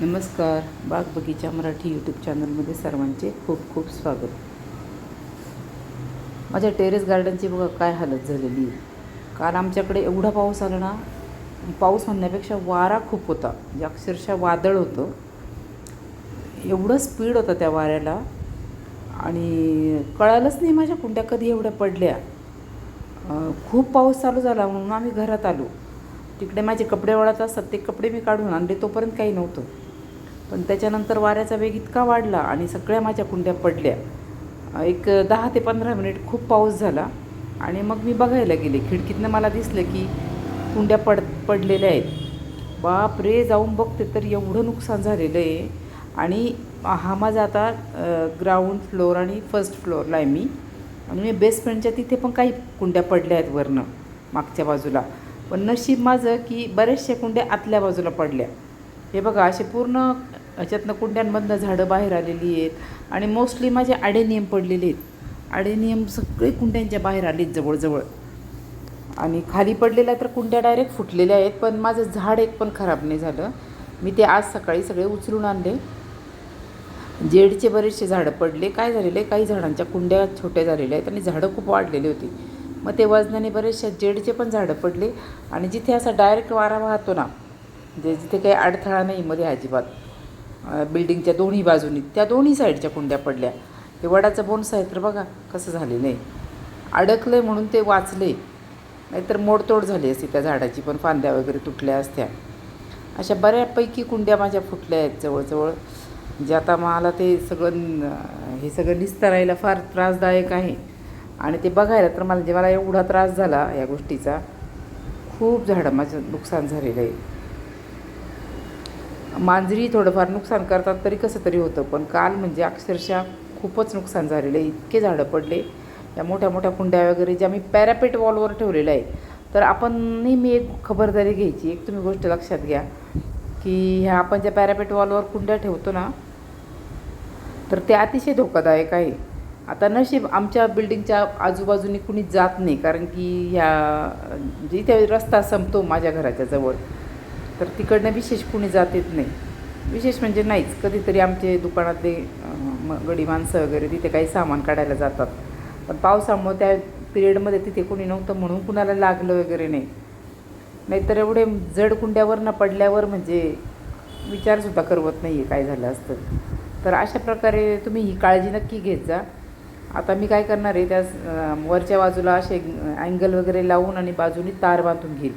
नमस्कार. बाग बगीचा मराठी यूट्यूब चॅनलमध्ये सर्वांचे खूप खूप स्वागत. माझ्या टेरेस गार्डनची बघा काय हालत झालेली. काल आमच्याकडे एवढा पाऊस आला ना पाऊस म्हणण्यापेक्षा वारा खूप होता. म्हणजे अक्षरशः वादळ होतं. एवढं स्पीड होतं त्या वाऱ्याला. आणि कळालंच नाही माझ्या कुंड्या कधी एवढ्या पडल्या. खूप पाऊस चालू झाला म्हणून आम्ही घरात आलो. तिकडे माझे कपडे वळत असतात ते कपडे मी काढून आणले तोपर्यंत काही नव्हतं. पण त्याच्यानंतर वाऱ्याचा वेग इतका वाढला आणि सगळ्या माझ्या कुंड्या पडल्या. एक दहा ते पंधरा मिनिट खूप पाऊस झाला आणि मग मी बघायला गेले. खिडकीतनं मला दिसलं की कुंड्या पड पडलेल्या आहेत. बाप रे जाऊन बघते तर एवढं नुकसान झालेलं आहे. आणि हा माझा आता ग्राउंड फ्लोअर आणि फर्स्ट फ्लोअरला आहे मी. आणि मी बेसमेंटच्या तिथे पण काही कुंड्या पडल्या आहेत वरनं मागच्या बाजूला. पण नशीब माझं की बऱ्याचशा कुंड्या आतल्या बाजूला पडल्या. हे बघा असे पूर्ण ह्याच्यातनं कुंड्यांमधनं झाडं बाहेर आलेली आहेत. आणि मोस्टली माझे आडेनियम पडलेले आहेत. आडेनियम सगळे कुंड्यांच्या बाहेर आलेत जवळजवळ. आणि खाली पडलेल्या तर कुंड्या डायरेक्ट फुटलेल्या आहेत पण माझं झाड एक पण खराब नाही झालं. मी ते आज सकाळी सगळे उचलून आणले. जेडचे बरेचसे झाडं पडले. काय झालेले? काही झाडांच्या कुंड्या छोट्या झालेल्या आहेत आणि झाडं खूप वाढलेली होती. मग ते वजनाने बरेचशा जेडचे पण झाडं पडले. आणि जिथे असा डायरेक्ट वारा वाहतो ना म्हणजे जिथे काही अडथळा नाही मध्ये अजिबात. बिल्डिंगच्या दोन्ही बाजूनी. त्या दोन्ही साईडच्या कुंड्या पडल्या. हे वडाचं बोन्स आहे तर बघा कसं झालेलं आहे अडकलं आहे म्हणून ते वाचले. नाहीतर मोडतोड झाली असती त्या झाडाची पण फांद्या वगैरे तुटल्या असत्या. अशा बऱ्यापैकी कुंड्या माझ्या फुटल्या आहेत जवळजवळ. म्हणजे आता मला ते सगळं हे सगळं निस्तरायला फार त्रासदायक आहे. आणि ते बघायला तर मला जे मला एवढा त्रास झाला या गोष्टीचा. खूप झाडं माझं नुकसान झालेलं आहे. मांजरी थोडंफार नुकसान करतात तरी कसं तरी होतं. पण काल म्हणजे अक्षरशः खूपच नुकसान झालेलं आहे. इतके झाडं पडले. या मोठ्या मोठ्या कुंड्या वगैरे ज्या मी पॅरापेट वॉलवर ठेवलेलं आहे. तर आपण नेहमी एक खबरदारी घ्यायची. एक तुम्ही गोष्ट लक्षात घ्या की ह्या आपण ज्या पॅरापेट वॉलवर कुंड्या ठेवतो ना तर ते अतिशय धोकादायक आहे. आता नशीब आमच्या बिल्डिंगच्या आजूबाजूनी कुणी जात नाही. कारण की ह्या जिथे रस्ता संपतो माझ्या घराच्या जवळ तर तिकडनं विशेष कुणी जात येत नाही. विशेष म्हणजे नाहीच. कधीतरी आमचे दुकानातले गडी माणसं वगैरे तिथे काही सामान काढायला जातात. पण पावसामुळं त्या पिरियडमध्ये तिथे कोणी नव्हतं म्हणून कुणाला लागलं वगैरे नाही. नाहीतर एवढे जड कुंड्यावर पडल्यावर म्हणजे विचारसुद्धा करवत नाही आहे काय झालं असतं. तर अशा प्रकारे तुम्ही ही काळजी नक्की घेत जा. आता मी काय करणार आहे त्या वरच्या बाजूला असे अँगल वगैरे लावून आणि बाजूनी तार बांधून घेईल.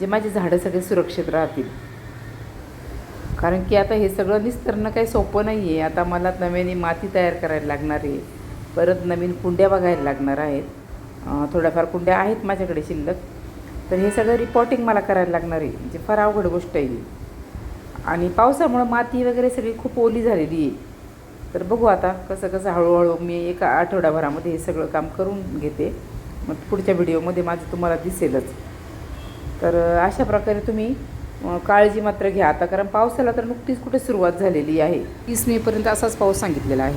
जे माझी झाडं सगळे सुरक्षित राहतील. कारण की आता हे सगळं निस्तरणं काही सोपं नाही आहे आता मला नव्याने माती तयार करायला लागणार आहे. परत नवीन कुंड्या बघायला लागणार आहेत. थोड्याफार कुंड्या आहेत माझ्याकडे शिल्लक. तर हे सगळं रिपोर्टिंग मला करायला लागणार आहे. म्हणजे फार अवघड गोष्ट आहे आणि पावसामुळं माती वगैरे सगळी खूप ओली झालेली आहे. तर बघू आता कसं कसं हळूहळू मी एका आठवड्याभरामध्ये हे सगळं काम करून घेते. मग पुढच्या व्हिडिओमध्ये माझं तुम्हाला दिसेलच. तर अशा प्रकारे तुम्ही काळजी मात्र घ्या. आता कारण पावसाला तर नुकतीच कुठे सुरुवात झालेली आहे. तीस मेपर्यंत असाच पाऊस सांगितलेला आहे.